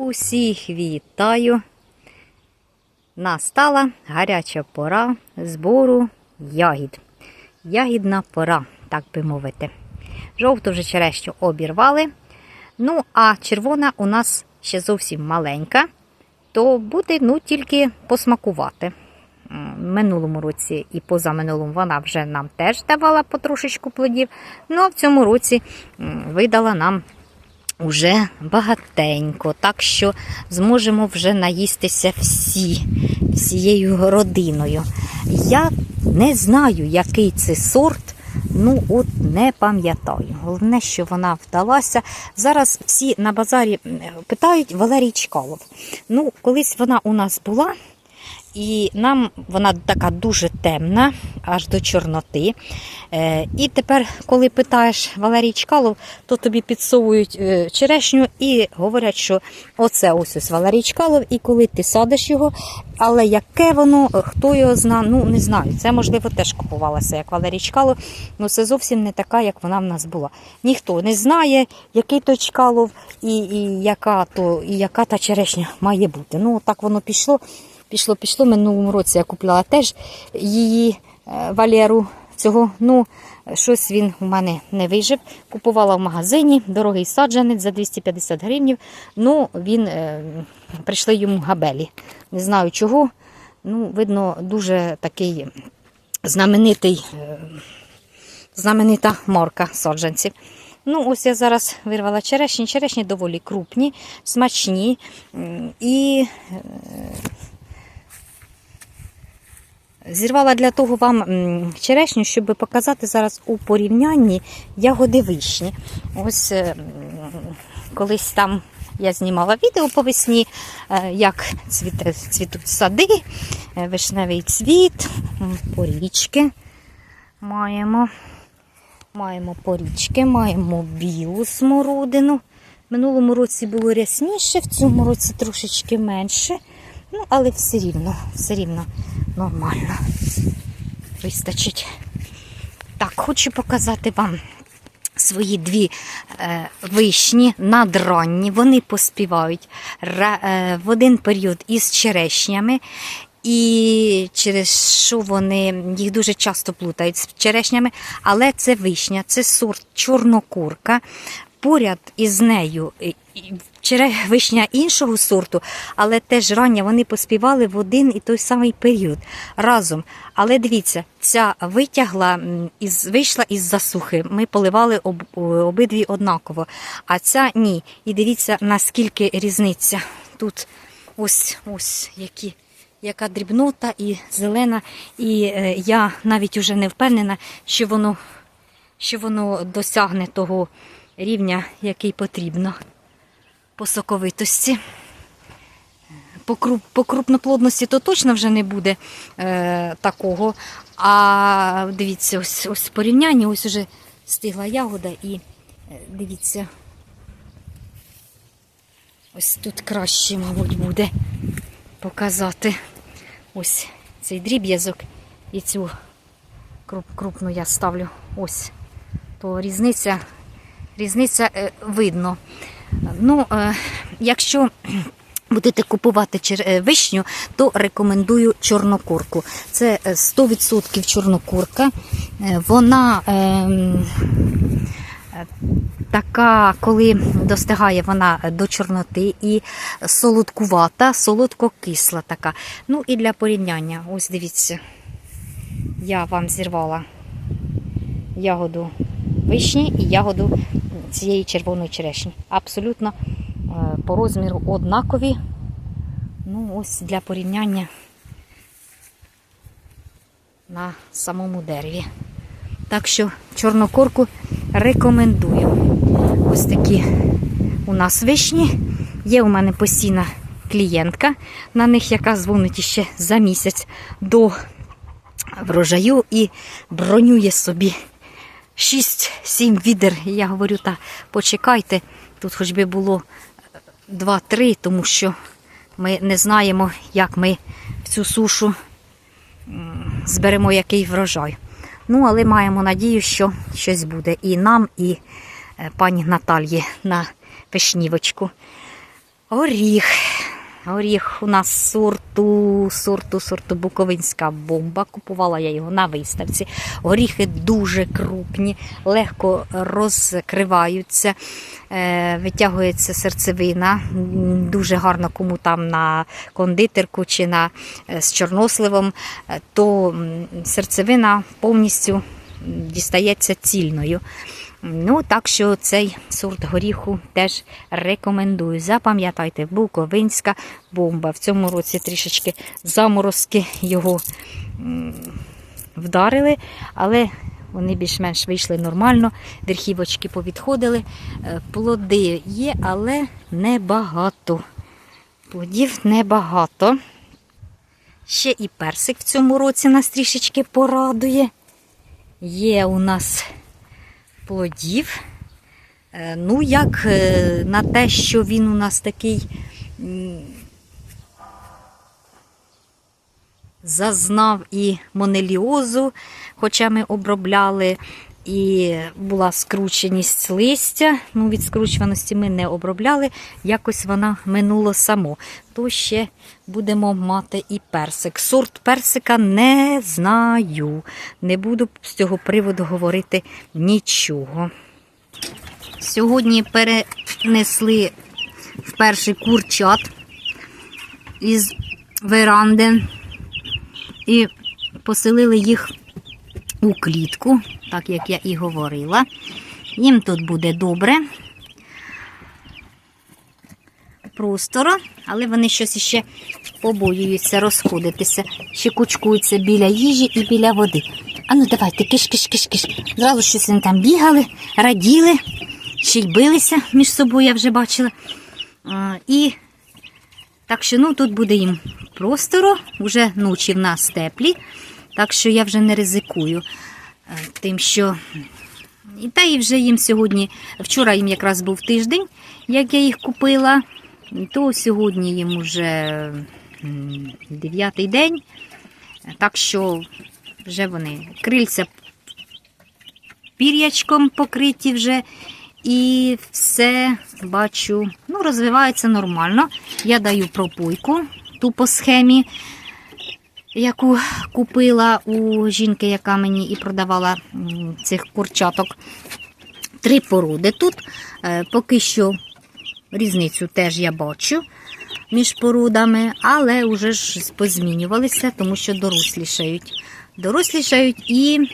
Усіх вітаю. Настала гаряча пора збору ягід. Ягідна пора, так би мовити. Жовту вже черешню обірвали. Ну, а червона у нас ще зовсім маленька, то буде ну, тільки посмакувати. Минулому році і позаминулому вона вже нам теж давала потрошечку плодів. Ну а в цьому році видала нам уже багатенько, так що зможемо вже наїстися всі, всією родиною. Я не знаю, який це сорт. Ну, от не пам'ятаю. Головне, що вона вдалася. Зараз всі на базарі питають Валерій Чкалов. Ну, колись вона у нас була, і нам вона така дуже темна, аж до чорноти. Е, і тепер, коли питаєш Валерій Чкалов, то тобі підсовують е, черешню і говорять, що оце ось ось Валерій Чкалов, і коли ти садиш його, але яке воно, е, хто його зна, ну не знаю. Це можливо теж купувалося як Валерій Чкалов, але це зовсім не така, як вона в нас була. Ніхто не знає, який той Чкалов і, і, яка, то, і яка та черешня має бути. Ну, так воно пішло. Пішло, пішло. Минулому році я купляла теж її е, Валеру цього. Ну, щось він у мене не вижив. Купувала в магазині, дорогий саджанець за 250 гривнів. Ну, він е, прийшли йому габелі. Не знаю чого. Ну, видно, дуже такий знаменитий, е, знаменита марка саджанців. Ну, ось я зараз вирвала черешні. Черешні доволі крупні, смачні. І Зірвала для того вам черешню, щоб показати зараз у порівнянні ягоди вишні. Ось е, колись там я знімала відео по весні, е, як цвіте, цвітуть сади, е, вишневий цвіт, порічки маємо. Маємо порічки, маємо білу смородину. Минулому році було рясніше, в цьому році трошечки менше. Ну, але все рівно, все рівно нормально. Вистачить. Так, хочу показати вам свої дві е, вишні надранні. Вони поспівають ра- е, в один період із черешнями. І через що вони їх дуже часто плутають з черешнями, але це вишня, це сорт чорнокурка. Поряд із нею і- і вишня іншого сорту, але теж рання вони поспівали в один і той самий період разом. Але дивіться, ця витягла із вийшла із засухи. Ми поливали об, обидві однаково, а ця ні. І дивіться, наскільки різниця. Тут ось ось які. Яка дрібнота і зелена, і е, я навіть уже не впевнена, що воно, що воно досягне того рівня, який потрібно по соковитості. По, крупноплодності то точно вже не буде е, такого. А дивіться, ось ось порівняння, ось уже стигла ягода і е, дивіться, ось тут краще, мабуть, буде показати ось цей дріб'язок і цю круп, крупну я ставлю ось. То різниця, різниця е, видно. Ну, е, якщо будете купувати е, вишню, то рекомендую чорнокурку. Це е, 100% чорнокурка. Вона ем, така, коли достигає вона до чорноти і солодкувата, солодко-кисла така. Ну і для порівняння, ось дивіться, я вам зірвала ягоду вишні і ягоду цієї червоної черешні. Абсолютно е, по розміру однакові. Ну, ось для порівняння на самому дереві. Так що чорнокорку рекомендую. Ось такі у нас вишні. Є у мене постійна клієнтка, на них яка дзвонить ще за місяць до врожаю і бронює собі 6-7 відер. І Я говорю, та почекайте, тут хоч би було 2-3, тому що ми не знаємо, як ми в цю сушу зберемо який врожай. Ну, але маємо надію, що щось буде і нам, і е, пані Натальї на вишнівочку. Горіх. Горіх у нас сорту, сорту, сорту Буковинська бомба. Купувала я його на виставці. Горіхи дуже крупні, легко розкриваються, е, витягується серцевина. Дуже гарно кому там на кондитерку чи на, е, з чорносливом, е, то серцевина повністю дістається цільною. Ну, так що цей сорт горіху теж рекомендую. Запам'ятайте, Буковинська бомба. В цьому році трішечки заморозки його вдарили, але вони більш-менш вийшли нормально, верхівочки повідходили. Е, Плоди є, але небагато. Плодів небагато. Ще і персик в цьому році нас трішечки порадує. Є у нас плодів. Е, Ну, як е, на те, що він у нас такий зазнав і монеліозу, хоча ми обробляли, і була скрученість листя. Ну, від скручуваності ми не обробляли, якось вона минуло само. То ще будемо мати і персик. Сорт персика не знаю. Не буду з цього приводу говорити нічого. Сьогодні перенесли в перший курчат із веранди і поселили їх у клітку, так як я і говорила. Їм тут буде добре. Просторо, але вони щось іще побоюються розходитися, ще кучкуються біля їжі і біля води. Ану, давайте, киш-киш-киш-киш. Зразу щось вони там бігали, раділи, ще й билися між собою, я вже бачила. А, і так що ну, тут буде їм просторо, вже ночі в нас теплі, так що я вже не ризикую тим, що. І та і вже їм сьогодні, вчора їм якраз був тиждень, як я їх купила, то сьогодні їм уже дев'ятий день. Так що вже вони крильця пір'ячком покриті вже. І все бачу, ну, розвивається нормально. Я даю пропойку ту по схемі, яку купила у жінки, яка мені і продавала цих курчаток. Три породи тут. Е, Поки що різницю теж я бачу між породами, але вже ж позмінювалися, тому що дорослішають. Дорослішають і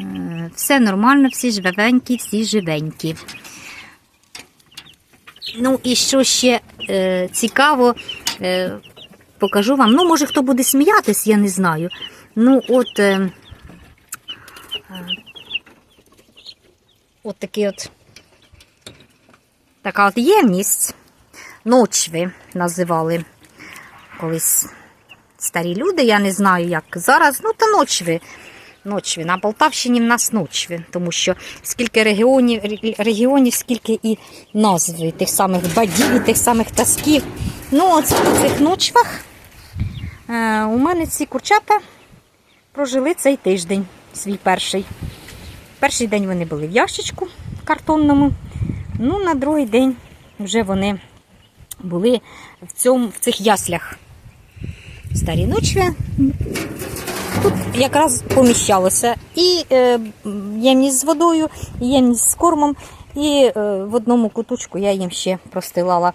е, все нормально, всі живенькі, всі живенькі. Ну і що ще е, цікаво, покажу вам. Ну, може, хто буде сміятись, я не знаю. Ну, от, е, е, от такий от така от ємність. Ночви називали колись старі люди, я не знаю, як зараз. Ну, та ночви. Ночві. На Полтавщині в нас ночві, тому що скільки регіонів, регіонів скільки і назв тих самих бадів, і тих самих тасків. Ну, от в цих ночвах е, у мене ці курчата прожили цей тиждень, свій перший. Перший день вони були в ящичку картонному. Ну, на другий день вже вони були в, цьому, в цих яслях. Старі ночві тут якраз поміщалося і е, ємність з водою, ємність з кормом, і е, в одному куточку я їм ще простилала,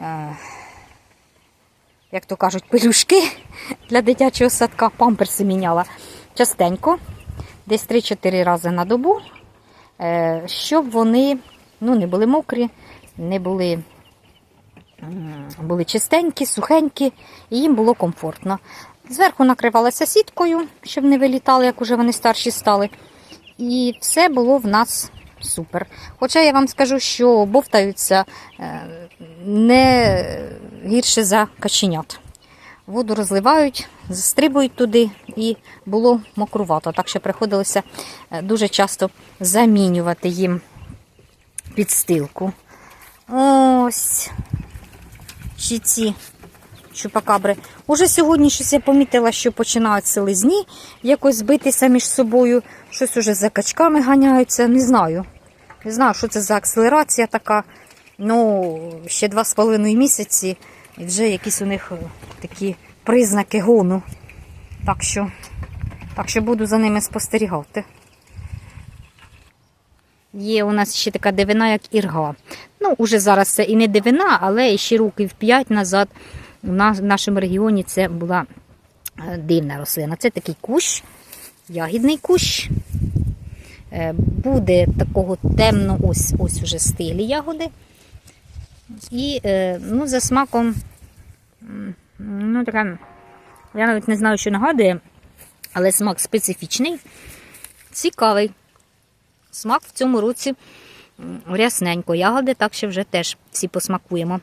е, як то кажуть, пелюшки для дитячого садка, памперси міняла частенько, десь 3-4 рази на добу, щоб вони ну, не були мокрі, не були були чистенькі, сухенькі, і їм було комфортно. Зверху накривалася сіткою, щоб не вилітали, як уже вони старші стали. І все було в нас супер. Хоча я вам скажу, що бовтаються е, не гірше за каченят. Воду розливають, застрибують туди і було мокрувато. Так що приходилося е, дуже часто замінювати їм підстилку. Ось ще ці чупакабри. Уже сьогодні щось я помітила, що починають селезні якось битися між собою. Щось уже за качками ганяються. Не знаю. Не знаю, що це за акселерація така. Ну, ще два з половиною місяці, і вже якісь у них е, такі признаки гону. Так що, так що буду за ними спостерігати. Є у нас ще така дивина, як ірга. Ну, уже зараз це і не дивина, але ще років 5 назад в нашому регіоні це була е, дивна рослина. Це такий кущ, ягідний кущ. Е, Буде такого темно, ось ось уже стилі ягоди. І е, ну, за смаком, ну, така, я навіть не знаю, що нагадує, але смак специфічний, цікавий. Смак в цьому році рясненько ягоди, так що вже теж всі посмакуємо.